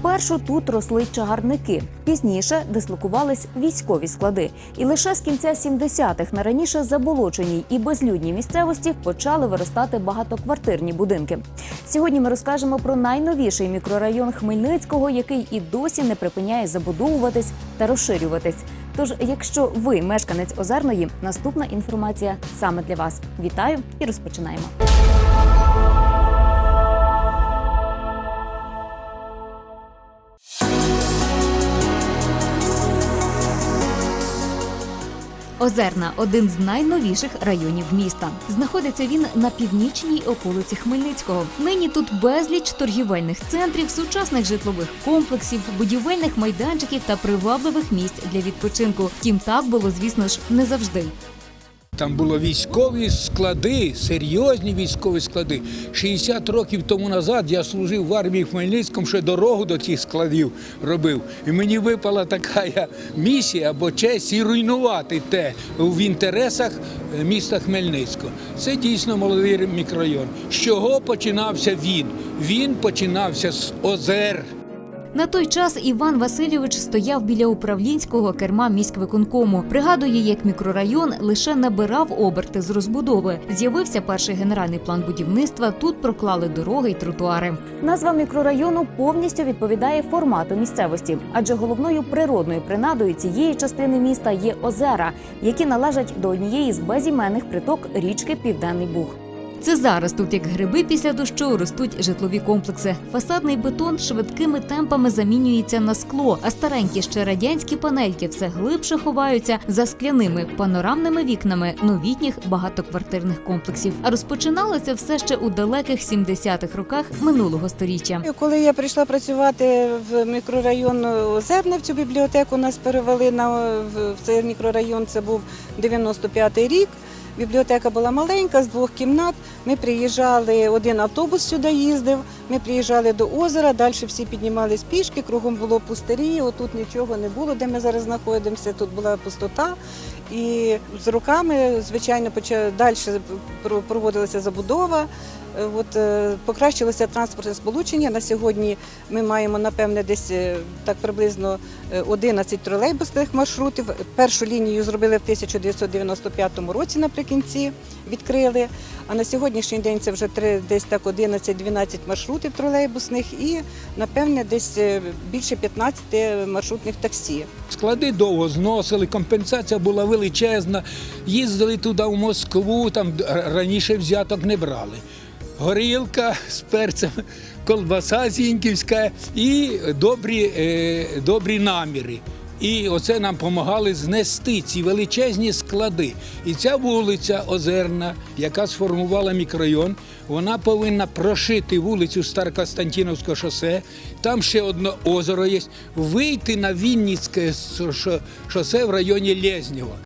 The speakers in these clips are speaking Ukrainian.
Спершу тут росли чагарники, пізніше дислокувались військові склади. І лише з кінця 70-х на раніше заболоченій і безлюдній місцевості почали виростати багатоквартирні будинки. Сьогодні ми розкажемо про найновіший мікрорайон Хмельницького, який і досі не припиняє забудовуватись та розширюватись. Тож, якщо ви мешканець Озерної, наступна інформація саме для вас. Вітаю і розпочинаємо. Озерна один з найновіших районів міста. Знаходиться він на північній околиці Хмельницького. Нині тут безліч торгівельних центрів, сучасних житлових комплексів, будівельних майданчиків та привабливих місць для відпочинку. Втім, так було, звісно ж, не завжди. Там були військові склади, серйозні військові склади. 60 років тому назад я служив в армії Хмельницькому, ще дорогу до цих складів робив. І мені випала така місія або честь і руйнувати те в інтересах е, міста Хмельницького. Це дійсно молодий мікрорайон. З чого починався він? Він починався з озер. На той час Іван Васильович стояв біля управлінського керма міськвиконкому. Пригадує, як мікрорайон лише набирав оберти з розбудови. З'явився перший генеральний план будівництва. Тут проклали дороги й тротуари. Назва мікрорайону повністю відповідає формату місцевості, адже головною природною принадою цієї частини міста є озера, які належать до однієї з безіменних приток річки Південний Буг. Це зараз тут, як гриби після дощу, ростуть житлові комплекси. Фасадний бетон швидкими темпами замінюється на скло, а старенькі ще радянські панельки все глибше ховаються за скляними панорамними вікнами новітніх багатоквартирних комплексів. А розпочиналося все ще у далеких 70-х роках минулого століття. Коли я прийшла працювати в мікрорайон Озерне, в цю бібліотеку нас перевели на в цей мікрорайон. Це був 95-й рік. Бібліотека була маленька, з двох кімнат. Ми приїжджали, один автобус сюди їздив. Ми приїжджали до озера, далі всі піднімались пішки, кругом було пустирі, отут нічого не було, де ми зараз знаходимося. Тут була пустота. І з роками, звичайно, далі проводилася забудова. Е, От е, покращилося транспортне сполучення. На сьогодні ми маємо напевне десь е, так приблизно е, 11 тролейбусних маршрутів. Першу лінію зробили в 1995 році наприкінці, відкрили. А на сьогоднішній день це вже три, десь так 11-12 маршрутів тролейбусних і напевне десь більше 15 маршрутних таксі. Склади довго зносили, компенсація була величезна. Їздили туди в Москву, там раніше взяток не брали. Горілка з перцем, колбаса зіньківська і добрі, е, добрі наміри. І оце нам допомагали знести ці величезні склади. І ця вулиця Озерна, яка сформувала мікрорайон, вона повинна прошити вулицю Старокостянтиновського шосе. Там ще одне озеро є. Вийти на Вінницьке шосе в районі Лєзнєва.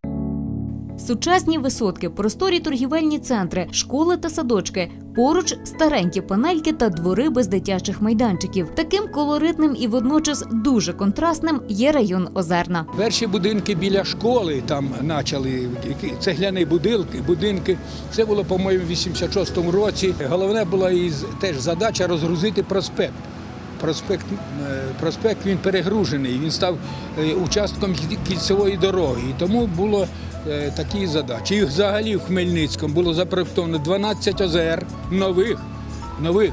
Сучасні висотки, просторі торгівельні центри, школи та садочки. Поруч старенькі панельки та двори без дитячих майданчиків. Таким колоритним і водночас дуже контрастним є район Озерна. Перші будинки біля школи там почали цегляні будинки. будинки. Це було, по-моєму, в 86-му році. Головне була і теж задача розгрузити проспект. Проспект, е, проспект він перегружений, він став е, участком кільцевої дороги. І тому було е, такі задачі. І взагалі в Хмельницькому було запроектовано 12 озер нових, нових.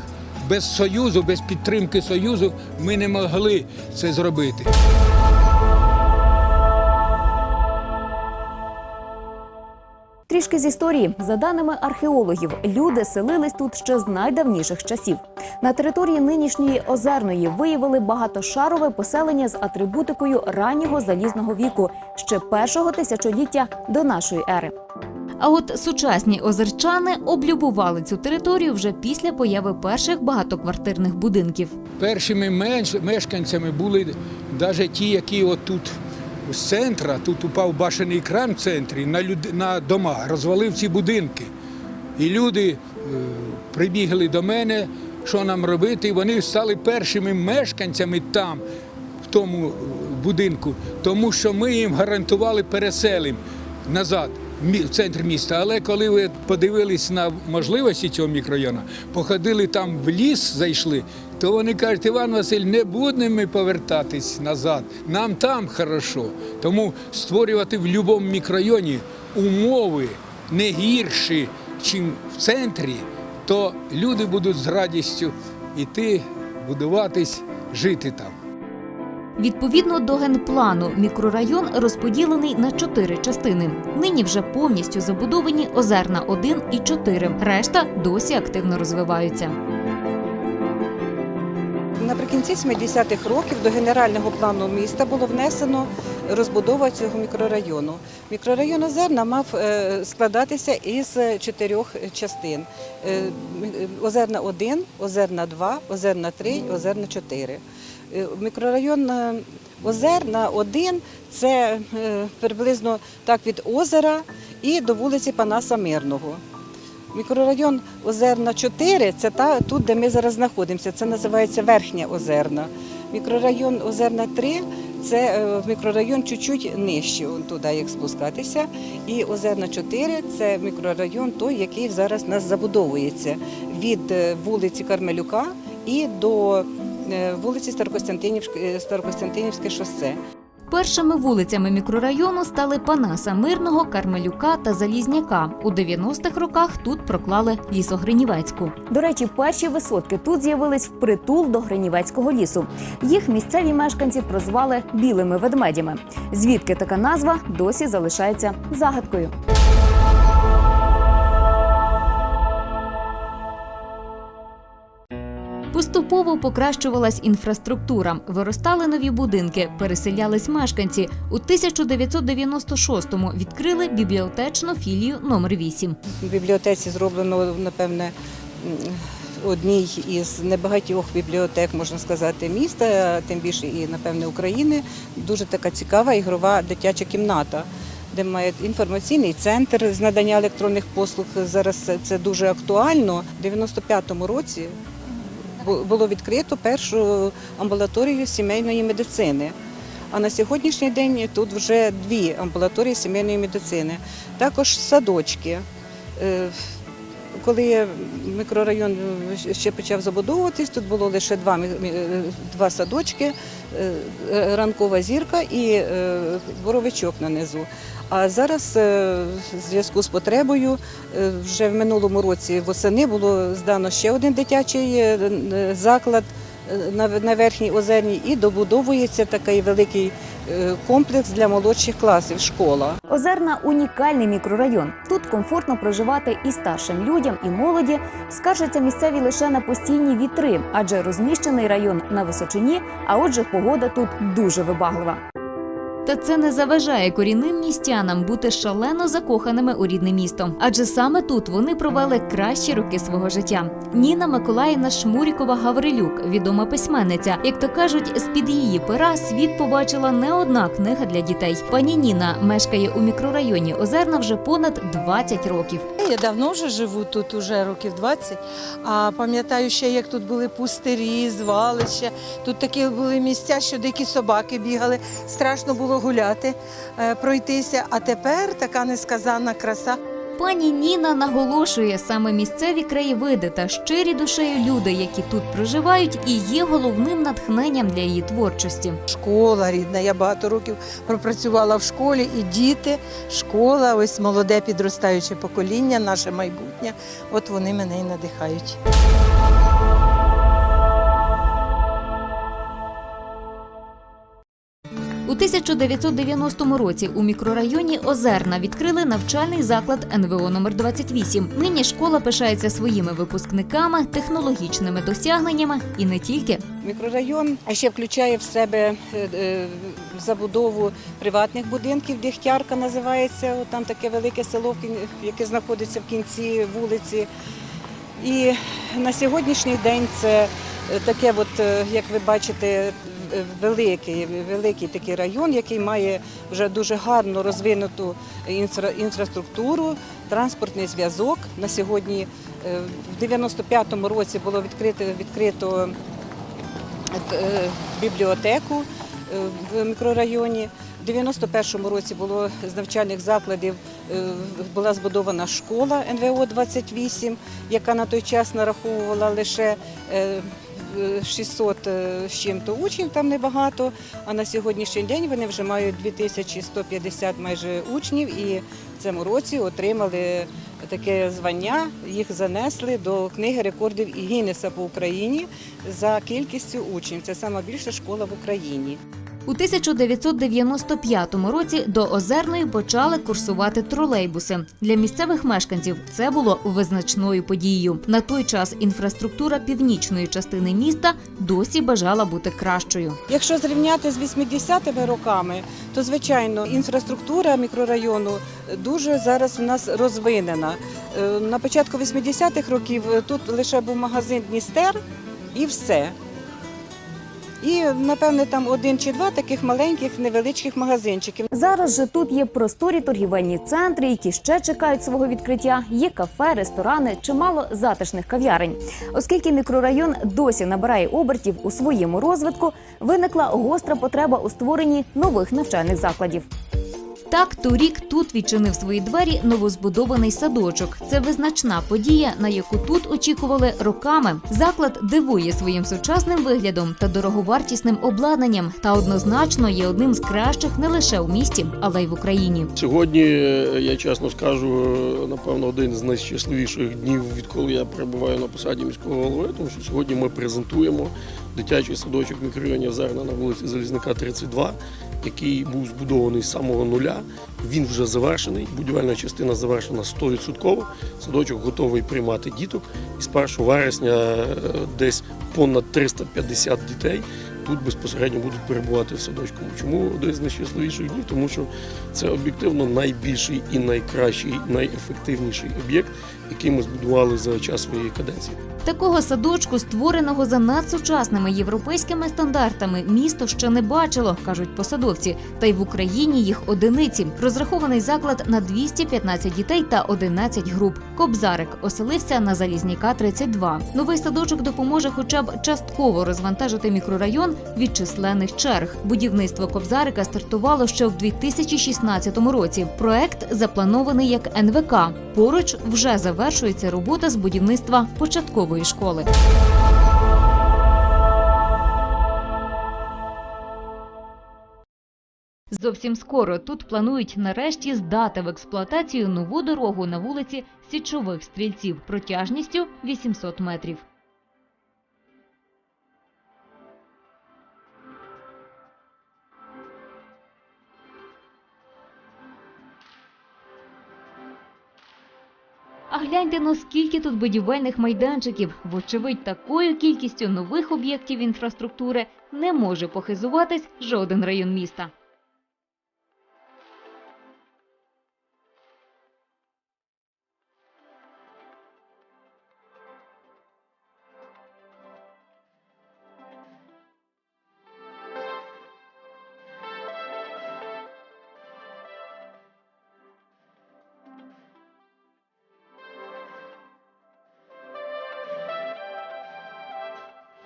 Без Союзу, без підтримки Союзу ми не могли це зробити. Трішки з історії, за даними археологів, люди селились тут ще з найдавніших часів. На території нинішньої озерної виявили багатошарове поселення з атрибутикою раннього залізного віку ще першого тисячоліття до нашої ери. А от сучасні озерчани облюбували цю територію вже після появи перших багатоквартирних будинків. Першими мешканцями були навіть ті, які отут з центра, тут упав башений кран в центрі на, люд... на дома, розвалив ці будинки. І люди е, прибігли до мене, що нам робити. І вони стали першими мешканцями там, в тому е, будинку, тому що ми їм гарантували переселим назад. Центр міста, але коли ви подивились на можливості цього мікрорайону, походили там в ліс, зайшли, то вони кажуть, Іван Василь, не будемо ми повертатись назад. Нам там хорошо. Тому створювати в будь-якому мікрорайоні умови не гірші, ніж в центрі, то люди будуть з радістю йти, будуватись, жити там. Відповідно до генплану, мікрорайон розподілений на чотири частини. Нині вже повністю забудовані Озерна 1 і 4. Решта досі активно розвиваються. Наприкінці 70-х років до генерального плану міста було внесено розбудова цього мікрорайону. Мікрорайон Озерна мав е, складатися із чотирьох частин: Е, Озерна 1, Озерна 2, Озерна 3, Озерна 4. Е, Мікрорайон Озерна 1 це приблизно так від озера і до вулиці Панаса Мирного. Мікрорайон Озерна 4 це та тут, де ми зараз знаходимося. Це називається Верхня Озерна. Мікрорайон Озерна 3 це е, мікрорайон чуть-чуть нижче, туди як спускатися. І Озерна 4 це мікрорайон той, який зараз нас забудовується від е, вулиці Кармелюка і до е, вулиці Старокостянтинівське шосе. Першими вулицями мікрорайону стали Панаса Мирного, Кармелюка та Залізняка. У 90-х роках тут проклали лісогринівецьку. До речі, перші висотки тут з'явились впритул до Гринівецького лісу. Їх місцеві мешканці прозвали білими ведмедями. Звідки така назва досі залишається загадкою. Поступово покращувалась інфраструктура, виростали нові будинки, переселялись мешканці. У 1996-му відкрили бібліотечну філію номер 8. В бібліотеці зроблено, напевне, одній із небагатьох бібліотек, можна сказати, міста, тим більше і, напевне, України. Дуже така цікава ігрова дитяча кімната, де має інформаційний центр з надання електронних послуг. Зараз це- дуже актуально. У 95-му році було відкрито першу амбулаторію сімейної медицини. А на сьогоднішній день тут вже дві амбулаторії сімейної медицини. Також садочки. Е, Коли мікрорайон ще почав забудовуватись, тут було лише два, е, два садочки, е, ранкова зірка і боровичок на низу. А зараз е, в зв'язку з потребою е, вже в минулому році восени було здано ще один дитячий е, заклад на верхній озерній і добудовується такий великий комплекс для молодших класів школа. Озерна унікальний мікрорайон. Тут комфортно проживати і старшим людям, і молоді. Скаржаться місцеві лише на постійні вітри, адже розміщений район на височині, а отже, погода тут дуже вибаглива. Та це не заважає корінним містянам бути шалено закоханими у рідне місто. Адже саме тут вони провели кращі роки свого життя. Ніна Миколаївна Шмурікова Гаврилюк, відома письменниця. Як то кажуть, з під її пера світ побачила не одна книга для дітей. Пані Ніна мешкає у мікрорайоні Озерна вже понад 20 років. Я давно вже живу тут, уже років 20, а пам'ятаю ще, як тут були пустирі, звалища. Тут такі були місця, що дикі собаки бігали, страшно було гуляти, е, пройтися. А тепер така несказанна краса. Пані Ніна наголошує, саме місцеві краєвиди та щирі душею люди, які тут проживають, і є головним натхненням для її творчості. Школа рідна. Я багато років пропрацювала в школі, і діти, школа, ось молоде підростаюче покоління, наше майбутнє. От вони мене і надихають. У 1990 році у мікрорайоні Озерна відкрили навчальний заклад НВО номер 28 Нині школа пишається своїми випускниками, технологічними досягненнями і не тільки. Мікрорайон ще включає в себе е, е, забудову приватних будинків. Дегтярка називається. Там таке велике село, яке знаходиться в кінці вулиці. І на сьогоднішній день це е, таке, от, як ви бачите, великий, великий такий район, який має вже дуже гарно розвинуту інфра- інфраструктуру, транспортний зв'язок. На сьогодні Е, В 95-му році було відкрито, відкрито е, бібліотеку е, в мікрорайоні. В 91-му році було з навчальних закладів була збудована школа НВО 28, яка на той час нараховувала лише 600 з чим-то учнів, там небагато. А на сьогоднішній день вони вже мають 2150 майже учнів і в цьому році отримали таке звання. Їх занесли до книги рекордів і Гіннеса по Україні за кількістю учнів. Це найбільша школа в Україні. У 1995 році до Озерної почали курсувати тролейбуси. Для місцевих мешканців це було визначною подією. На той час інфраструктура північної частини міста досі бажала бути кращою. Якщо зрівняти з 80-ми роками, то звичайно інфраструктура мікрорайону дуже зараз у нас розвинена. Е, На початку 80-х років тут лише був магазин Дністер і все. І, напевне, там один чи два таких маленьких невеличких магазинчиків. Зараз же тут є просторі торгівельні центри, які ще чекають свого відкриття. Є кафе, ресторани, чимало затишних кав'ярень. Оскільки мікрорайон досі набирає обертів у своєму розвитку, виникла гостра потреба у створенні нових навчальних закладів. Так, торік тут відчинив свої двері новозбудований садочок. Це визначна подія, на яку тут очікували роками. Заклад дивує своїм сучасним виглядом та дороговартісним обладнанням, та однозначно є одним з кращих не лише у місті, але й в Україні. Сьогодні, е, я чесно скажу, е, напевно, один з найщасливіших днів, відколи я перебуваю на посаді міського голови, тому що сьогодні ми презентуємо дитячий садочок мікрорайоні Озерна на вулиці Залізника 32, який був збудований з самого нуля. Він вже завершений. Будівельна частина завершена 100%. Садочок готовий приймати діток. І з 1 вересня е, десь понад 350 дітей тут безпосередньо будуть перебувати в садочку. Чому один з найщасливіших днів? Тому що це об'єктивно найбільший і найкращий, найефективніший об'єкт, який ми збудували за час своєї каденції. Такого садочку, створеного за надсучасними європейськими стандартами, місто ще не бачило, кажуть посадовці. Та й в Україні їх одиниці. Розрахований заклад на 215 дітей та 11 груп. Кобзарик оселився на Залізняка 32. Новий садочок допоможе хоча б частково розвантажити мікрорайон від численних черг. Будівництво Кобзарика стартувало ще в 2016 році. Проект запланований як НВК. Поруч вже завершується робота з будівництва початкової школи. Зовсім скоро тут планують нарешті здати в експлуатацію нову дорогу на вулиці Січових стрільців протяжністю 800 метрів. А гляньте, наскільки тут будівельних майданчиків. Вочевидь, такою кількістю нових об'єктів інфраструктури не може похизуватись жоден район міста.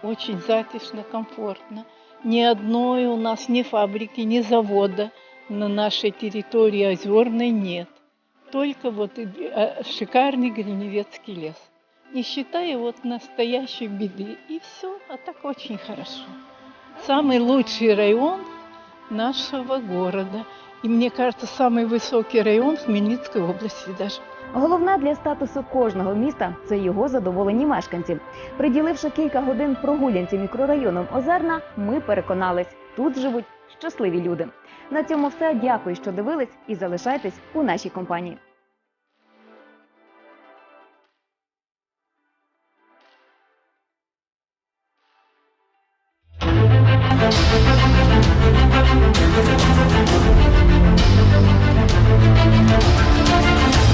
Очень затишно, комфортно. Ни одной у нас ни фабрики, ни завода на нашей территории озерной нет. Только вот э, шикарный Гриневецкий лес. Не считая вот настоящей беды. И все, а так очень хорошо. Самый лучший район нашего города. И мне кажется, самый высокий район Хмельницкой области даже. Головне для статусу кожного міста це його задоволені мешканці. Приділивши кілька годин прогулянці мікрорайоном Озерна, ми переконались, тут живуть щасливі люди. На цьому все. Дякую, що дивились, і залишайтесь у нашій компанії. We'll be right back.